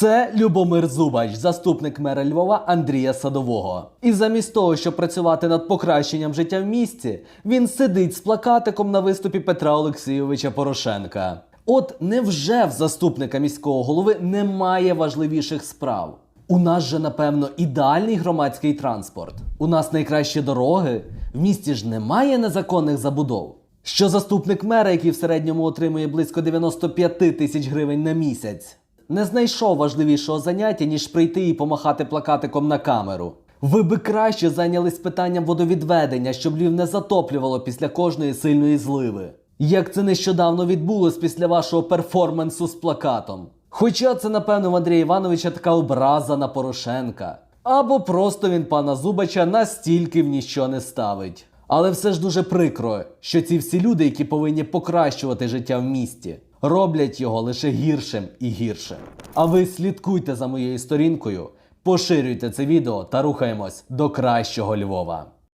Це Любомир Зубач, заступник мера Львова Андрія Садового. І замість того, щоб працювати над покращенням життя в місті, він сидить з плакатиком на виступі Петра Олексійовича Порошенка. От невже в заступника міського голови немає важливіших справ? У нас же, напевно, ідеальний громадський транспорт. У нас найкращі дороги. В місті ж немає незаконних забудов. Що заступник мера, який в середньому отримує близько 95 тисяч гривень на місяць, не знайшов важливішого заняття, ніж прийти і помахати плакатиком на камеру. Ви би краще зайнялись питанням водовідведення, щоб Львів не затоплювало після кожної сильної зливи. Як це нещодавно відбулось після вашого перформансу з плакатом. Хоча це, напевно, в Андрія Івановича така образа на Порошенка. Або просто він пана Зубача настільки в ніщо не ставить. Але все ж дуже прикро, що ці всі люди, які повинні покращувати життя в місті, роблять його лише гіршим і гіршим. А ви слідкуйте за моєю сторінкою, поширюйте це відео та рухаємось до кращого Львова.